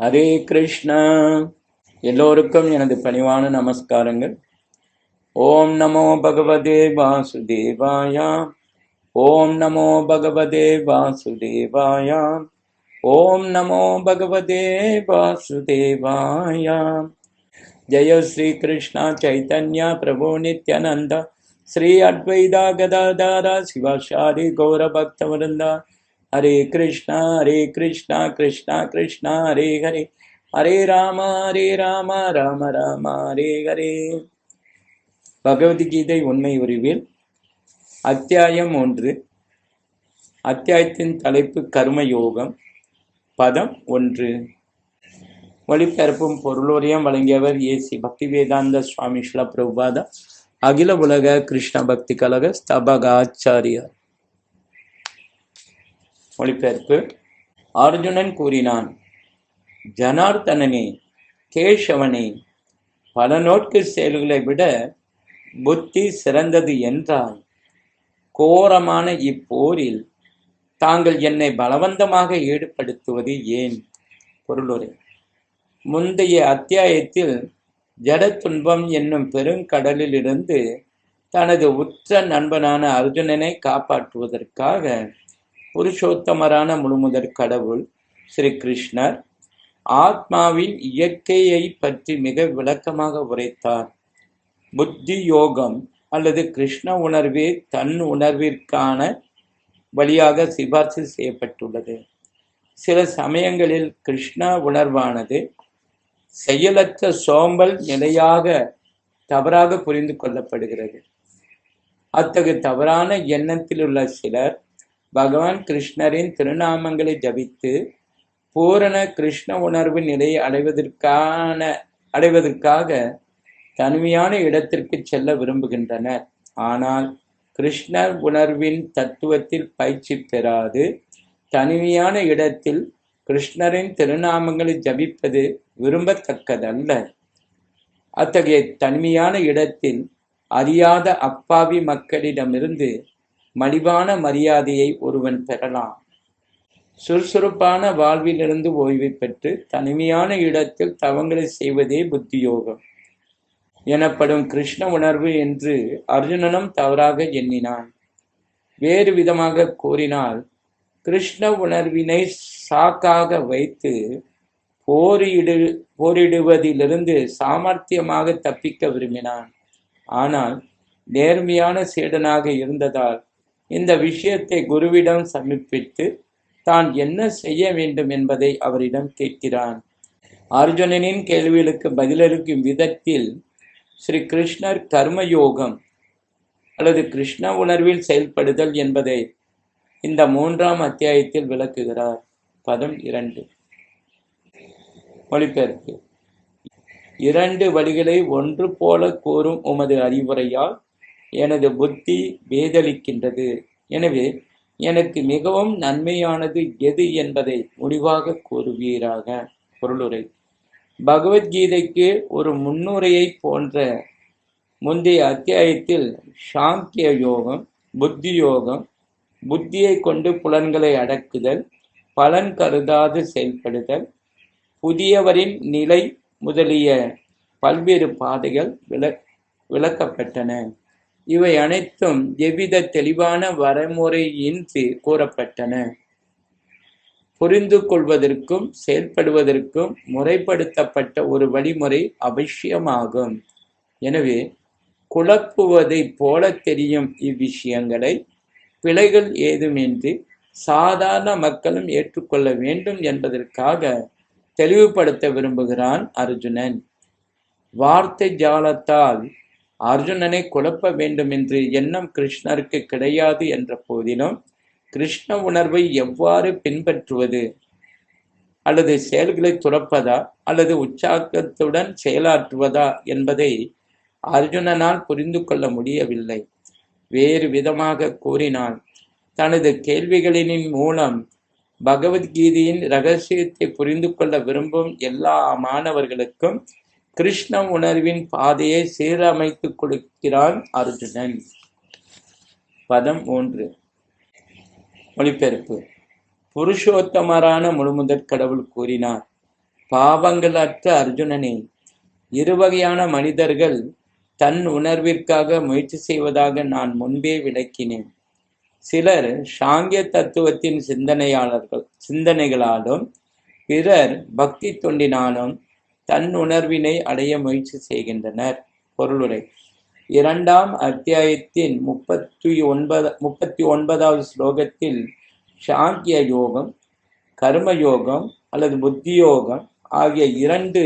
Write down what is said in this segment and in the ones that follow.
ஹரே கிருஷ்ணா. எல்லோருக்கும் எனது பணிவான நமஸ்காரங்கள். ஓம் நமோ பகவதே வாசுதேவாயா. ஓம் நமோ பகவதே வாசுதேவாயா. ஓம் நமோ பகவதே வாசுதேவாயா. ஜெய ஸ்ரீ கிருஷ்ணா சைத்தன்யா பிரபு நித்யானந்தா. ஸ்ரீ அத்வைதா கதாதாரா சிவாஷாரி கௌர பக்தவருந்தா. ஹரே கிருஷ்ணா ஹரே கிருஷ்ணா கிருஷ்ணா கிருஷ்ணா ஹரே ஹரே. ஹரே ராம ஹரே ராம ராம ராம ஹரே ஹரே. பகவத்கீதை உண்மை உரிவில் அத்தியாயம் ஒன்று. அத்தியாயத்தின் தலைப்பு கர்மயோகம் பதம் ஒன்று. ஒளிபரப்பும் பொருளுரையம் வழங்கியவர் ஏசி பக்தி வேதாந்த சுவாமி ஸ்லா பிரபாதா அகில உலக கிருஷ்ண பக்தி கழக ஸ்தபக ஆச்சாரியார் மொழிபெயர்ப்பு. அர்ஜுனன் கூறினான் ஜனார்தனனே கேசவனே பல நோட்கு செயல்களை விட புத்தி சிறந்தது என்றால் கோரமான இப்போரில் தாங்கள் என்னை பலவந்தமாக ஈடுபடுத்துவது ஏன்? பொருளுரை. முந்தைய அத்தியாயத்தில் ஜட துன்பம் என்னும் பெருங்கடலிலிருந்து தனது உற்ற நண்பனான அர்ஜுனனை காப்பாற்றுவதற்காக புருஷோத்தமரான முழுமுதற் கடவுள் ஸ்ரீ கிருஷ்ணர் ஆத்மாவின் இயற்கையை பற்றி மிக விளக்கமாக உரைத்தார். புத்தி யோகம் அல்லது கிருஷ்ண உணர்வே தன் உணர்விற்கான வழியாக சிபார்சு செய்யப்பட்டுள்ளது. சில சமயங்களில் கிருஷ்ண உணர்வானது செயலற்ற சோம்பல் நிலையாக தவறாக புரிந்து கொள்ளப்படுகிறது. அத்தகு தவறான எண்ணத்தில் உள்ள சிலர் பகவான் கிருஷ்ணரின் திருநாமங்களை ஜபித்து பூரண கிருஷ்ண உணர்வு நிலையை அடைவதற்கான அடைவதற்காக தனிமையான இடத்திற்கு செல்ல விரும்புகின்றனர். ஆனால் கிருஷ்ணர் உணர்வின் தத்துவத்தில் பயிற்சி பெறாது. தனிமையான இடத்தில் கிருஷ்ணரின் திருநாமங்களை ஜபிப்பது விரும்பத்தக்கதல்ல. அத்தகைய தனிமையான இடத்தில் அறியாத அப்பாவி மக்களிடமிருந்து மலிவான மரியாதையை ஒருவன் பெறலாம். சுறுசுறுப்பான வாழ்விலிருந்து ஓய்வு பெற்று தனிமையான இடத்தில் தவங்களை செய்வதே புத்தியோகம். எனப்படும் கிருஷ்ண உணர்வு என்று அர்ஜுனனும் தவறாக எண்ணினான். வேறு விதமாக கூறினால் கிருஷ்ண உணர்வினை சாக்காக வைத்து போரிடு போரிடுவதிலிருந்து சாமர்த்தியமாக தப்பிக்க விரும்பினான். ஆனால் நேர்மையான சேடனாக இருந்ததால் இந்த விஷயத்தை குருவிடம் சமர்ப்பித்து தான் என்ன செய்ய வேண்டும் என்பதை அவரிடம் கேட்கிறான். அர்ஜுனனின் கேள்விகளுக்கு பதிலளிக்கும் விதத்தில் ஸ்ரீ கிருஷ்ணர் கர்மயோகம் அல்லது கிருஷ்ண உணர்வில் செயல்படுதல் என்பதை இந்த மூன்றாம் அத்தியாயத்தில் விளக்குகிறார். பதம் இரண்டு. மொழிபெயர்ப்பு. இரண்டு வழிகளை ஒன்று போல கூறும் உமது அறிவுரையால் எனது புத்தி வேதளிக்கின்றது எனவே எனக்கு மிகவும் நன்மையானது எது என்பதை முடிவாக கூறுவீராக. பொருளுரை. பகவத்கீதைக்கு ஒரு முன்னுரையை போன்ற முந்தைய அத்தியாயத்தில் சாங்கிய யோகம் புத்தி யோகம் புத்தியை கொண்டு புலன்களை அடக்குதல் பலன் கருதாது செயல்படுதல் புதியவரின் நிலை முதலிய பல்வேறு பாதைகள் விள விளக்கப்பட்டன. இவை அனைத்தும் எவ்வித தெளிவான வரைமுறையின்றி கூறப்பட்டன. புரிந்து கொள்வதற்கும் செயல்படுவதற்கும் முறைப்படுத்தப்பட்ட ஒரு வழிமுறை அவசியமாகும். எனவே குழப்புவதைப் போல தெரியும் இவ்விஷயங்களை பிழைகள் ஏதுமின்றி சாதாரண மக்களும் ஏற்றுக்கொள்ள வேண்டும் என்பதற்காக தெளிவுபடுத்த விரும்புகிறான் அர்ஜுனன். வார்த்தை ஜாலத்தால் அர்ஜுனனை குழப்ப வேண்டும் என்று எண்ணம் கிருஷ்ணருக்கு கிடையாது என்ற போதிலும் கிருஷ்ண உணர்வை எவ்வாறு பின்பற்றுவது? அல்லது செயல்களை துறப்பதா? அல்லது உற்சாகத்துடன் செயலாற்றுவதா? என்பதை அர்ஜுனனால் புரிந்து கொள்ள முடியவில்லை. வேறு விதமாக கூறினால் தனது கேள்விகளின் மூலம் பகவத்கீதையின் ரகசியத்தை புரிந்து கொள்ள விரும்பும் எல்லா மாணவர்களுக்கும் கிருஷ்ண உணர்வின் பாதையை சீரமைத்துக் கொடுக்கிறான் அர்ஜுனன். பதம் மூன்று. மொழிபெயர்ப்பு. புருஷோத்தமரான முழுமுதற் கடவுள் கூறினார் பாவங்களற்ற அர்ஜுனனே இருவகையான மனிதர்கள் தன் உணர்விற்காக முயற்சி செய்வதாக நான் முன்பே விளக்கினேன். சிலர் சாங்கிய தத்துவத்தின் சிந்தனையாளர்கள் சிந்தனைகளாலும் பிறர் பக்தி தொண்டினாலும் தன் உணர்வினை அடைய முயற்சி செய்கின்றனர். பொருளுரை. இரண்டாம் அத்தியாயத்தின் முப்பத்தி ஒன்பது முப்பத்தி ஒன்பதாவது ஸ்லோகத்தில் சாங்கிய யோகம் கர்ம யோகம் அல்லது புத்தியோகம் ஆகிய இரண்டு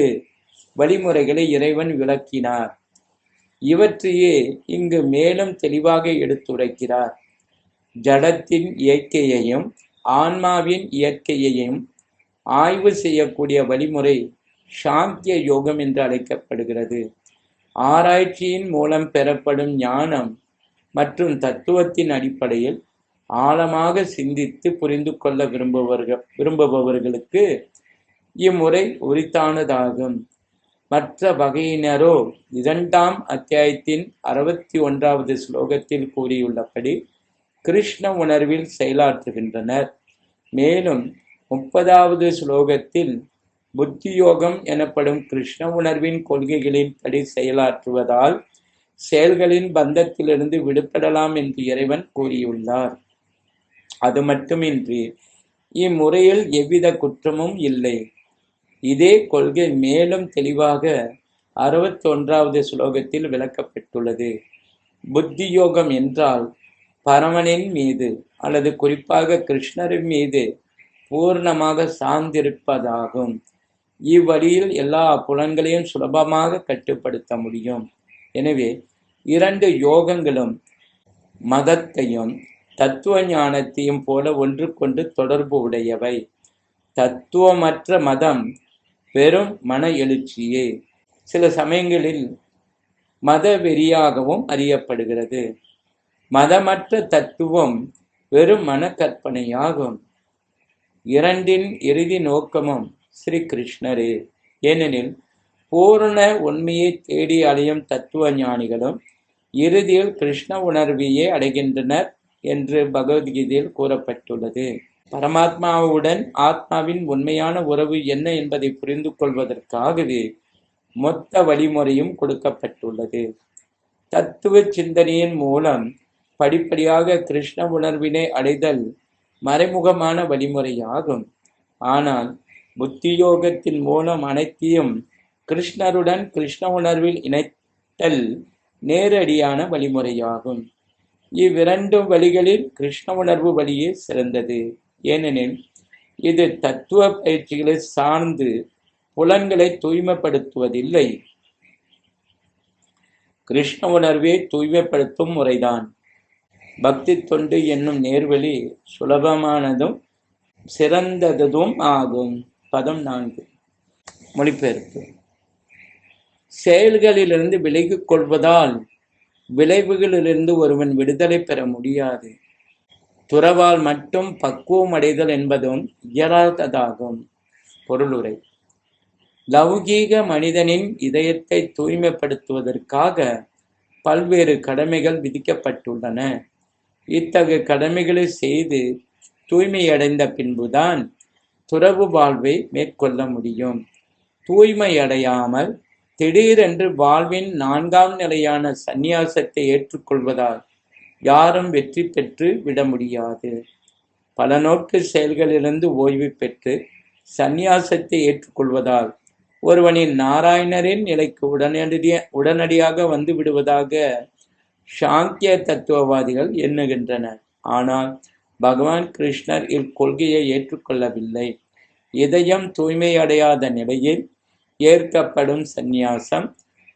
வழிமுறைகளை இறைவன் விளக்கினார். இவற்றையே இங்கு மேலும் தெளிவாக எடுத்துரைக்கிறார். ஜடத்தின் இயற்கையையும் ஆன்மாவின் இயற்கையையும் ஆய்வு செய்யக்கூடிய வழிமுறை சாந்திய யோகம் என்று அழைக்கப்படுகிறது. ஆராய்ச்சியின் மூலம் பெறப்படும் ஞானம் மற்றும் தத்துவத்தின் அடிப்படையில் ஆழமாக சிந்தித்து புரிந்து கொள்ள விரும்புபவர்கள் விரும்புபவர்களுக்கு இம்முறை உரித்தானதாகும். மற்ற வகையினரோ இரண்டாம் அத்தியாயத்தின் அறுபத்தி ஒன்றாவது ஸ்லோகத்தில் கூறியுள்ளபடி கிருஷ்ண உணர்வில் செயலாற்றுகின்றனர். மேலும் முப்பதாவது ஸ்லோகத்தில் புத்தியோகம் எனப்படும் கிருஷ்ண உணர்வின் கொள்கைகளின் படி செயலாற்றுவதால் செயல்களின் பந்தத்திலிருந்து விடுபடலாம் என்று இறைவன் கூறியுள்ளார். அது மட்டுமின்றி இம்முறையில் எவ்வித குற்றமும் இல்லை. இதே கொள்கை மேலும் தெளிவாக அறுபத்தொன்றாவது ஸ்லோகத்தில் விளக்கப்பட்டுள்ளது. புத்தி யோகம் என்றால் பரமனின் மீது அல்லது குறிப்பாக கிருஷ்ணரின் மீது பூர்ணமாக சார்ந்திருப்பதாகும். இவ்வழியில் எல்லா புலன்களையும் சுலபமாக கட்டுப்படுத்த முடியும். எனவே இரண்டு யோகங்களும் மதத்தையும் தத்துவ ஞானத்தையும் போல ஒன்றுக்கொண்டு தொடர்பு உடையவை. தத்துவமற்ற மதம் வெறும் மன எழுச்சியே. சில சமயங்களில் மத வெறியாகவும் அறியப்படுகிறது. மதமற்ற தத்துவம் வெறும் மன கற்பனையாகும் இரண்டின் இறுதி நோக்கமும் ஸ்ரீ கிருஷ்ணரே ஏனெனில் பூரண உண்மையை தேடி அலையும் தத்துவ ஞானிகளும் இறுதியில் கிருஷ்ண உணர்வையே அடைகின்றனர் என்று பகவத்கீதையில் கூறப்பட்டுள்ளது. பரமாத்மாவுடன் ஆத்மாவின் உண்மையான உறவு என்ன என்பதை புரிந்து கொள்வதற்காகவே மொத்த வழிமுறையும் கொடுக்கப்பட்டுள்ளது. தத்துவ சிந்தனையின் மூலம் படிப்படியாக கிருஷ்ண உணர்வினை அடைதல் மறைமுகமான வழிமுறையாகும். ஆனால் புத்தியோகத்தின் மூலம் அனைத்தையும் கிருஷ்ணருடன் கிருஷ்ண உணர்வில் இணைத்தல் நேரடியான வழிமுறையாகும். இவ்விரண்டு வழிகளில் கிருஷ்ண உணர்வு வழியே சிறந்தது. ஏனெனில் இது தத்துவ பயிற்சிகளை சார்ந்து புலன்களை தூய்மைப்படுத்துவதில்லை. கிருஷ்ண உணர்வே தூய்மைப்படுத்தும் முறைதான். பக்தி தொண்டு என்னும் நேர்வழி சுலபமானதும் சிறந்ததும் ஆகும். பதம் நான்கு. மொழிபெயர்ப்பு. செயல்களிலிருந்து விலகிக் கொள்வதால் விளைவுகளிலிருந்து ஒருவன் விடுதலை பெற முடியாது. துறவால் மட்டும் பக்குவம் அடைதல் என்பதும் இயலாததாகும். பொருளுரை. லௌகீக மனிதனின் இதயத்தை தூய்மைப்படுத்துவதற்காக பல்வேறு கடமைகள் விதிக்கப்பட்டுள்ளன. இத்தகைய கடமைகளை செய்து தூய்மையடைந்த பின்புதான் துறவு வாழ்வை மேற்கொள்ள முடியும். தூய்மையடையாமல் திடீரென்று வாழ்வின் நான்காம் நிலையான சந்நியாசத்தை ஏற்றுக்கொள்வதால் யாரும் வெற்றி பெற்று விட முடியாது. பல நோக்கு செயல்களிலிருந்து ஓய்வு பெற்று சந்நியாசத்தை ஏற்றுக்கொள்வதால் ஒருவனின் நாராயணரின் நிலைக்கு உடனடிய உடனடியாக வந்து விடுவதாக சாங்கிய தத்துவவாதிகள் எண்ணுகின்றனர். ஆனால் பகவான் கிருஷ்ணர் இக்கொள்கையை ஏற்றுக்கொள்ளவில்லை. இதயம் தூய்மையடையாத நிலையில் ஏற்கப்படும் சந்நியாசம்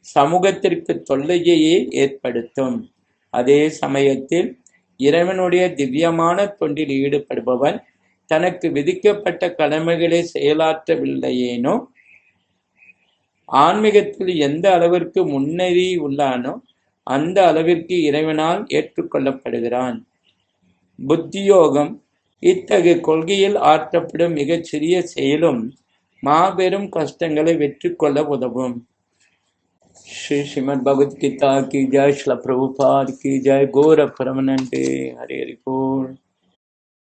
சமூகத்திற்கு தொல்லையையே ஏற்படுத்தும். அதே சமயத்தில் இறைவனுடைய திவ்யமான தொண்டில் ஈடுபடுபவன் தனக்கு விதிக்கப்பட்ட கடமைகளை செயலாற்றவில்லையேனோ ஆன்மீகத்தில் எந்த அளவிற்கு முன்னேறி உள்ளானோ அந்த அளவிற்கு இறைவனால் ஏற்றுக்கொள்ளப்படுகிறான். புத்தியோகம் இத்தகைய கொள்கையில் ஆற்றப்படும் மிகச் சிறிய செயலும் மாபெரும் கஷ்டங்களை வெற்றி கொள்ள உதவும் श्री श्रीमद भगवद गीता की जय श्री प्रभुपाद की जय गौर परमानंदे हरे हरि बोल